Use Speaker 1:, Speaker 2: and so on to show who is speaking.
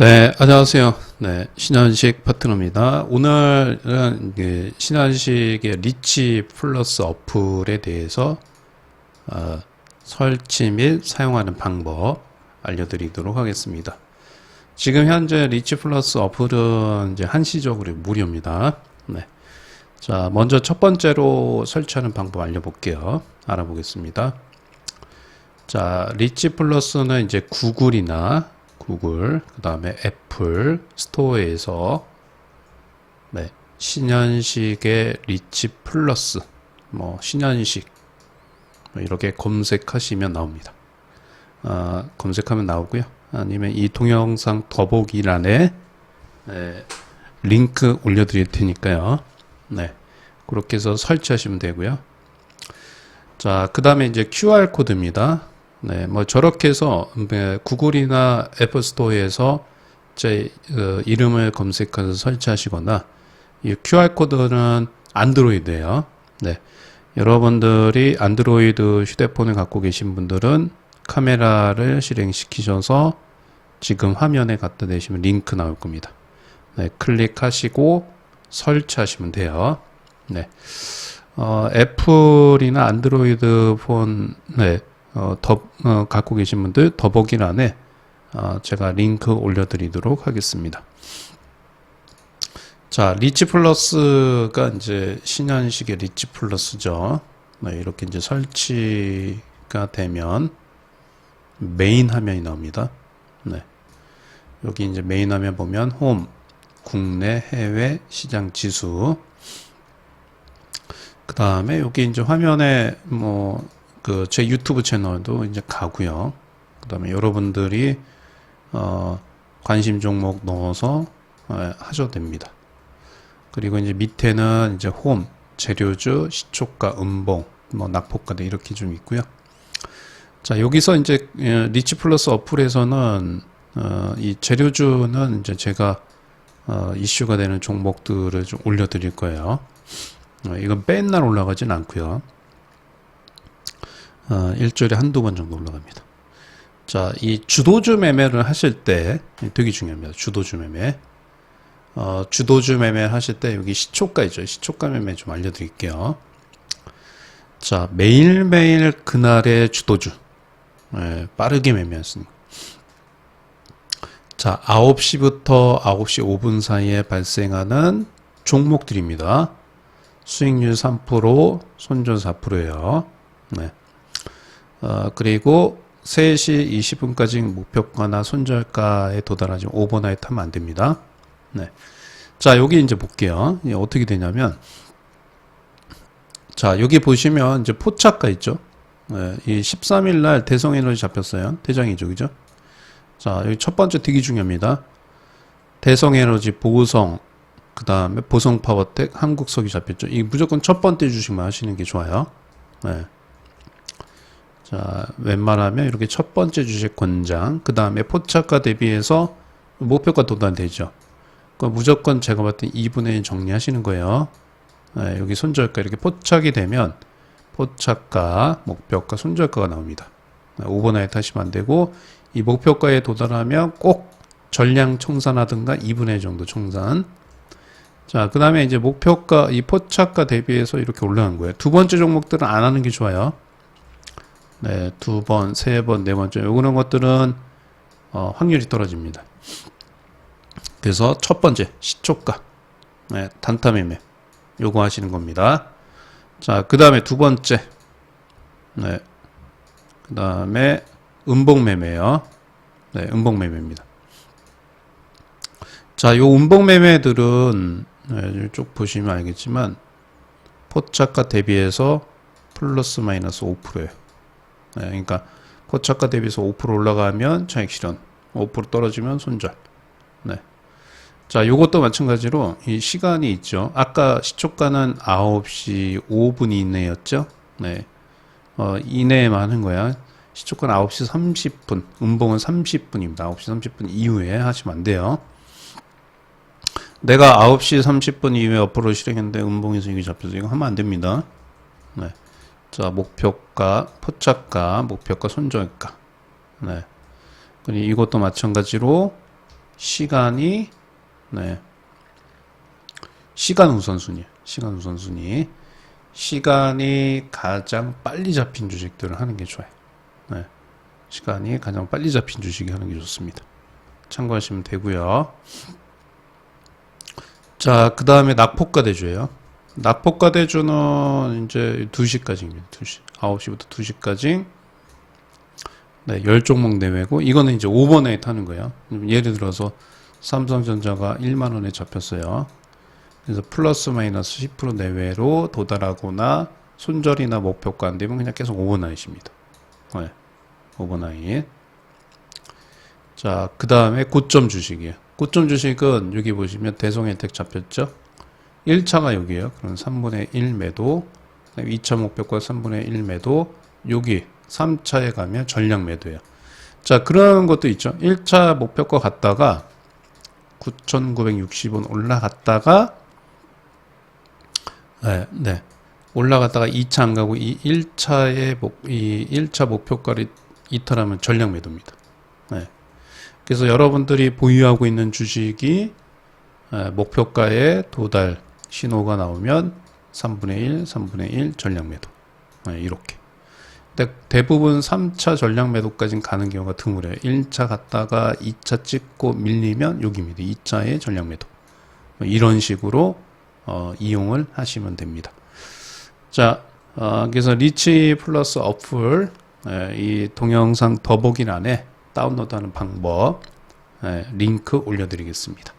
Speaker 1: 네, 안녕하세요. 네, 신현식 파트너입니다. 오늘은 그 신현식의 리치 플러스 어플에 대해서 어, 설치 및 사용하는 방법 알려드리도록 하겠습니다. 지금 현재 리치 플러스 어플은 이제 한시적으로 무료입니다. 네. 자, 먼저 첫 번째로 설치하는 방법 알려볼게요. 알아보겠습니다. 자, 리치 플러스는 이제 구글이나 구글, 그 다음에 애플 스토어에서 네, 신현식의 리치 플러스, 뭐 신현식 뭐 이렇게 검색하시면 나옵니다. 아, 검색하면 나오고요. 아니면 이 동영상 더보기란에 네, 링크 올려드릴 테니까요. 네, 그렇게 해서 설치하시면 되고요. 자, 그 다음에 이제 QR 코드입니다. 네, 뭐 저렇게 해서 네, 구글이나 애플 스토어에서 제 어, 이름을 검색해서 설치하시거나 이 QR 코드는 안드로이드예요. 네. 여러분들이 안드로이드 휴대폰을 갖고 계신 분들은 카메라를 실행시키셔서 지금 화면에 갖다 대시면 링크 나올 겁니다. 네, 클릭하시고 설치하시면 돼요. 네. 어, 애플이나 안드로이드 폰, 네, 어, 더, 어, 갖고 계신 분들 더보기란에 어, 제가 링크 올려드리도록 하겠습니다. 자, 리치 플러스가 이제 신현식의 리치 플러스죠. 네, 이렇게 이제 설치가 되면 메인 화면이 나옵니다. 네. 여기 이제 메인 화면 보면 홈, 국내, 해외, 시장 지수. 그 다음에 여기 이제 화면에 뭐 그 제 유튜브 채널도 이제 가고요. 그 다음에 여러분들이 어 관심 종목 넣어서 어, 하셔도 됩니다. 그리고 이제 밑에는 이제 홈, 재료주, 시초가, 음봉, 뭐 낙폭가 등 이렇게 좀 있고요. 자 여기서 이제 예, 리치 플러스 어플에서는 어, 이 재료주는 이제 제가 어, 이슈가 되는 종목들을 좀 올려드릴 거예요. 어, 이건 맨날 올라가진 않고요. 어, 일주일에 한두 번 정도 올라갑니다. 자, 이 주도주 매매를 하실 때 되게 중요합니다. 주도주 매매. 어, 주도주 매매 하실 때 여기 시초가 있죠. 시초가 매매 좀 알려드릴게요. 자, 매일매일 그날의 주도주. 예, 빠르게 매매하시는 자, 9시부터 9시 5분 사이에 발생하는 종목들입니다. 수익률 3%, 손절 4%예요. 네. 어, 그리고 3시 20분까지 목표가나 손절가에 도달하지 오버나이트 하면 안 됩니다. 네. 자, 여기 이제 볼게요. 어떻게 되냐면, 자, 여기 보시면 이제 포착가 있죠? 네, 이 13일 날 대성 에너지 잡혔어요. 대장이죠, 그죠? 자, 여기 첫 번째 되게 중요합니다. 대성 에너지, 보성, 그 다음에 보성 파워텍, 한국석이 잡혔죠. 이 무조건 첫 번째 주식만 하시는 게 좋아요. 네. 자, 웬만하면 이렇게 첫 번째 주식 권장, 그 다음에 포착가 대비해서 목표가 도달되죠. 그 무조건 제가 때 2분의 1 정리하시는 거예요. 네, 여기 손절가 이렇게 포착이 되면 포착가, 목표가, 손절가가 나옵니다. 네, 오버나이트 하시면 안 되고 이 목표가에 도달하면 꼭 전량 청산하든가 2분의 1 정도 청산. 자, 그 다음에 이제 목표가, 이 포착가 대비해서 이렇게 올라간 거예요. 두 번째 종목들은 안 하는 게 좋아요. 네, 두 번, 세 번, 네 번째. 요거는 것들은 어, 확률이 떨어집니다. 그래서 첫 번째 시초가, 네, 단타 매매, 요거 하시는 겁니다. 자, 그 다음에 두 번째, 네, 그 다음에 음봉 매매요. 네, 음봉 매매입니다. 자, 요 음봉 매매들은 네, 쭉 보시면 알겠지만 포착가 대비해서 플러스 마이너스 5%예요. 네, 그러니까 포착가 대비해서 5% 올라가면 차익 실현, 5% 떨어지면 손절. 네. 자, 요것도 마찬가지로 이 시간이 있죠. 아까 시초가는 9시 5분 이내였죠. 네. 어, 이내에만 하는 거야. 시초가는 9시 30분, 음봉은 30분입니다. 9시 30분 이후에 하시면 안 돼요. 내가 9시 30분 이후에 어플을 실행했는데 음봉이 수익이 잡혀서 이거 하면 안 됩니다. 네. 자, 목표가, 포착가, 목표가, 손절가. 네. 그리고 이것도 마찬가지로 시간이 네. 시간 우선순위. 시간 우선순위. 시간이 가장 빨리 잡힌 주식들을 하는 게 좋아요. 네. 시간이 가장 빨리 잡힌 주식이 하는 게 좋습니다. 참고하시면 되고요. 자, 그 다음에 낙폭가 대주예요. 낙폭가 대주는 이제 2시까지입니다. 2시. 9시부터 2시까지. 네, 10종목 내외고, 이거는 이제 오버나잇 하는 거예요. 예를 들어서 삼성전자가 1만원에 잡혔어요. 그래서 플러스 마이너스 10% 내외로 도달하거나 손절이나 목표가 안 되면 그냥 계속 오버나잇입니다. 네, 오버나잇. 자, 그 다음에 고점 주식이에요. 고점 주식은 여기 보시면 대성혜택 잡혔죠? 1차가 여기에요. 그럼 3분의 1 매도, 2차 목표가 3분의 1 매도, 여기 3차에 가면 전량 매도예요. 자, 그런 것도 있죠. 1차 목표가 갔다가 9,960원 올라갔다가 네, 네. 올라갔다가 2차 안 가고 이 1차의 목, 이 1차 목표가를 이탈하면 전량 매도입니다. 네. 그래서 여러분들이 보유하고 있는 주식이 에, 목표가에 도달 신호가 나오면 3분의 1, 3분의 1 전량 매도. 네, 이렇게. 근데 대부분 3차 전량 매도까지는 가는 경우가 드물어요. 1차 갔다가 2차 찍고 밀리면 여기입니다. 2차의 전량 매도. 뭐 이런 식으로 어, 이용을 하시면 됩니다. 자, 어, 그래서 리치 플러스 어플 에, 이 동영상 더보기 란에 다운로드하는 방법 에, 링크 올려드리겠습니다.